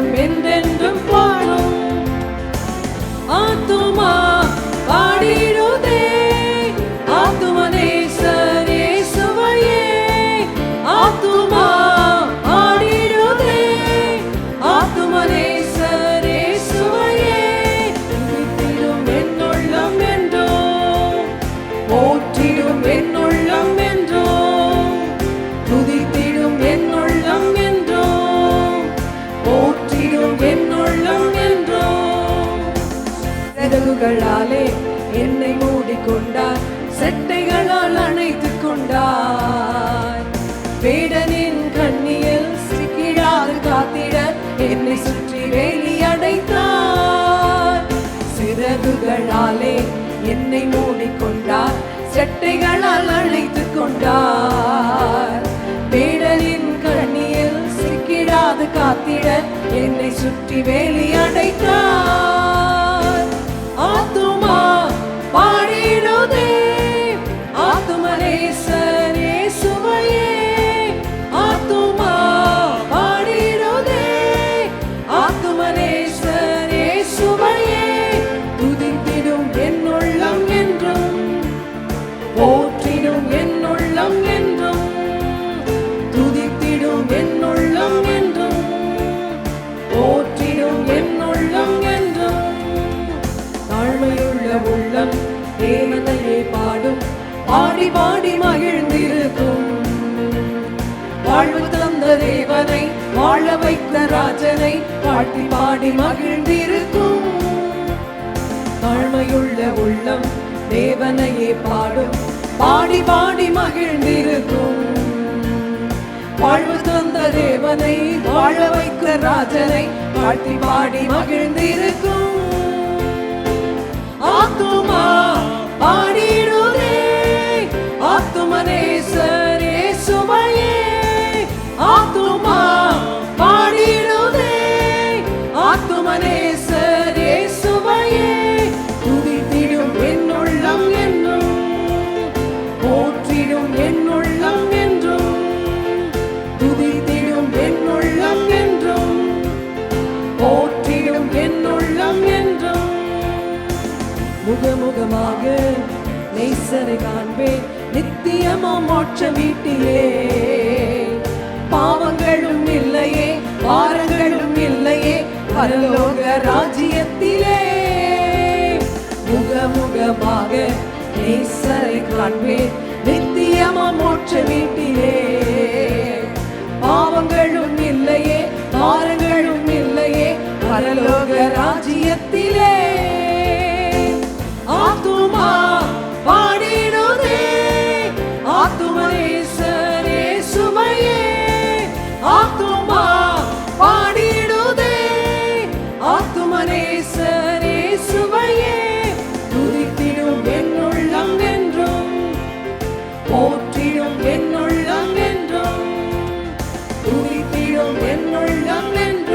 உள்ளம் என்றென்றும் பாடும் ஆத்துமா பாடிடுதே. ஆத்துமனேசர் இயேசுவையே ஆத்துமா பாடிடுதே. ஆத்துமனேசர் இயேசுவையே துதித்திடும் என்னுள்ளம் என்றோ போற்றிடும் என்னுள்ளம் என்றோ. சிறகுகளாலே என்னை மூடிக்கொண்டார். செட்டைகளால் அணைத்துக் கொண்டார். வேடனின் கண்ணியில் சிக்கிடாது காத்திட என்னை சுற்றி வேலி அடைத்தார். சிறகுகளாலே என்னை மூடிக்கொண்டார். செட்டைகளால் அழைத்துக் கொண்டார். வேடனின் கண்ணியில் சிக்கிடாது காத்திட என்னை சுற்றி வேலி அடைத்தார். பாடி பாடி மகிழ்ந்திருக்கும். வாழ்வு தந்த தேவனை வாழ வைத்த ராஜனை பாட்டி பாடி மகிழ்ந்திருக்கும். தாழ்மையுள்ள உள்ளம் தேவனையே பாடும். பாடி பாடி மகிழ்ந்திருக்கும். வாழ்வு தந்த தேவனை வாழ வைத்த ராஜனை பாட்டி பாடி மகிழ்ந்திருக்கும். ஆத்துமா ஆத்துமனேசர் இயேசுவையே ஆத்துமா பாடிடுதே. ஆத்துமனேசர் இயேசுவையே துதித்திடும் என்னுள்ளம் என்றும் போற்றிடும் என்னுள்ளம் என்றும் துதித்திடும் என்னுள்ளம் என்றும் போற்றிடும் என்னுள்ளம் என்றும். முகமுகமாக நேசரை காண்பேன். நித்தியமா மோட்ச வீட்டிலே பாவங்களும் இல்லையே பாரங்களும் இல்லையே பரலோக ராஜ்யத்திலே. முகமுகமாக நேசரை காண்பேன் நித்தியமா மோட்ச வீட்டிலே பாவங்களும் இல்லையே பாரங்களும் இல்லையே பரலோக ராஜ்யத்திலே. ஆத்துமனேசர் என்னுள்ளம் என்றும் போற்றிடும் என்னுள்ளம் என்றும்.